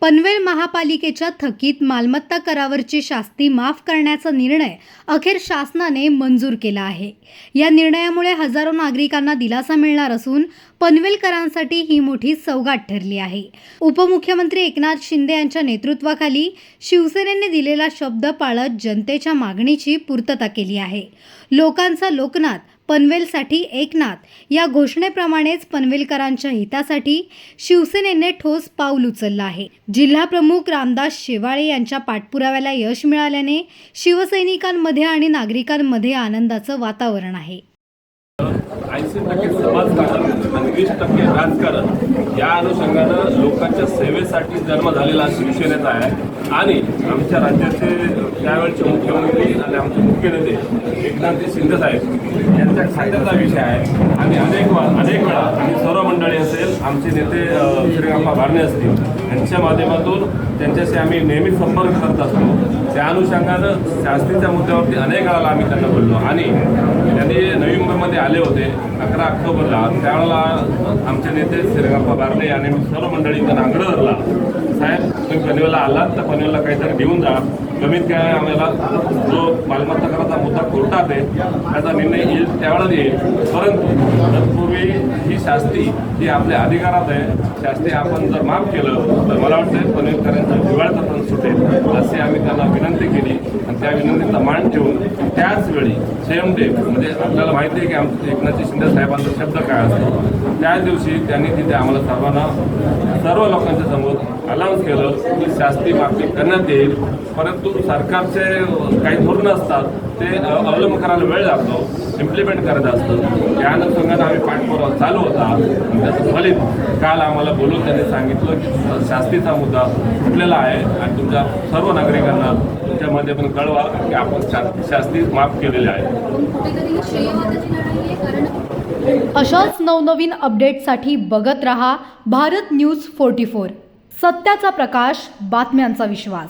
पनवेल महापालिकेच्या थकीत मालमत्ता करावरची शास्ती माफ करण्याचा निर्णय अखेर शासनाने मंजूर केला आहे. या निर्णयामुळे हजारो नागरिकांना दिलासा मिळणार असून पनवेलकरांसाठी ही मोठी सौगात ठरली आहे. उपमुख्यमंत्री एकनाथ शिंदे यांच्या नेतृत्वाखाली शिवसेनेने दिलेला शब्द पाळत जनतेच्या मागणीची पूर्तता केली आहे. लोकांचा लोकनाथ पनवेलसाठी एकनाथ या घोषणेप्रमाणेच पनवेलकरांच्या हितासाठी शिवसेनेने ठोस पाऊल उचललं आहे. जिल्हा प्रमुख रामदास शेवाळे यांच्या पाठपुराव्याला यश मिळाल्याने शिवसैनिकांमध्ये आणि नागरिकांमध्ये आनंदाचं वातावरण आहे. ऐंशी टक्के समाजकारण आणि वीस टक्के राजकारण या अनुषंगानं लोकांच्या सेवेसाठी जन्म झालेला शिवसेनेचा आहे. आणि आमच्या राज्याचे त्यावेळचे मुख्यमंत्री आणि आमचे मुख्य नेते एकनाथजी शिंदे साहेब यांच्या खात्याचा विषय आहे. आणि अनेक अनेक वेळा आणि सर्व मंडळी असेल आमचे नेते श्रीरामबा श्रीरामपा बारणे असतील यांच्या माध्यमातून त्यांच्याशी आम्ही नेहमी संपर्क करत असतो. त्या अनुषंगानं शास्त्रीच्या मुद्द्यावरती अनेक वेळाला आम्ही त्यांना बोललो. आणि त्यांनी नवी मुंबईमध्ये आले होते अकरा ऑक्टोबरला. त्यावेळेला आमचे नेते श्रीरामबा बारणे आणि सर्व मंडळींचा त्यांना धरला साहेब तुम्ही पनवेलला आलात तर पनवेलला काहीतरी घेऊन जा. कमीत काय आम्हाला जो मालमत्ता कराचा मुद्दा कोर्टात आहे त्याचा निर्णय येईल त्यावेळेला येईल. परंतु तत्पूर्वी ही शास्त्री ही आपल्या अधिकारात आहे. शासने आपण जर माफ केलं तर मला वाटतं पनवेलकरांचं दिवाळीचा पण सुटेल. असे आम्ही त्यांना विनंती केली आणि त्या विनंतीचा मान ठेवून त्याच वेळी सेम डे म्हणजे आपल्याला माहिती आहे की आमचं एकनाथजी शिंदे साहेबांचा शब्द काय असतो त्याच दिवशी त्यांनी तिथे आम्हाला सर्वांना सर्व लोकांच्या समोर अनाऊन्स केलं की शास्ती माफी करण्यात येईल. परंतु सरकारचे काही धोरणं असतात ते अवलंब करायला वेळ लागतो इम्प्लिमेंट करत असतं. त्या अनुषंगानं आम्ही पाठपुरावा चालू होता. आणि काल आम्हाला बोलून त्यांनी सांगितलं की शास्तीचा मुद्दा सुटलेला आहे आणि तुमच्या सर्व नागरिकांना तुमच्यामध्ये पण कळवा की आपण शास्ती माफ केलेली आहे. अशाच नवनवीन अपडेटसाठी बघत रहा भारत न्यूज फोर्टी फोर. सत्याचा प्रकाश बातम्यांचा विश्वास.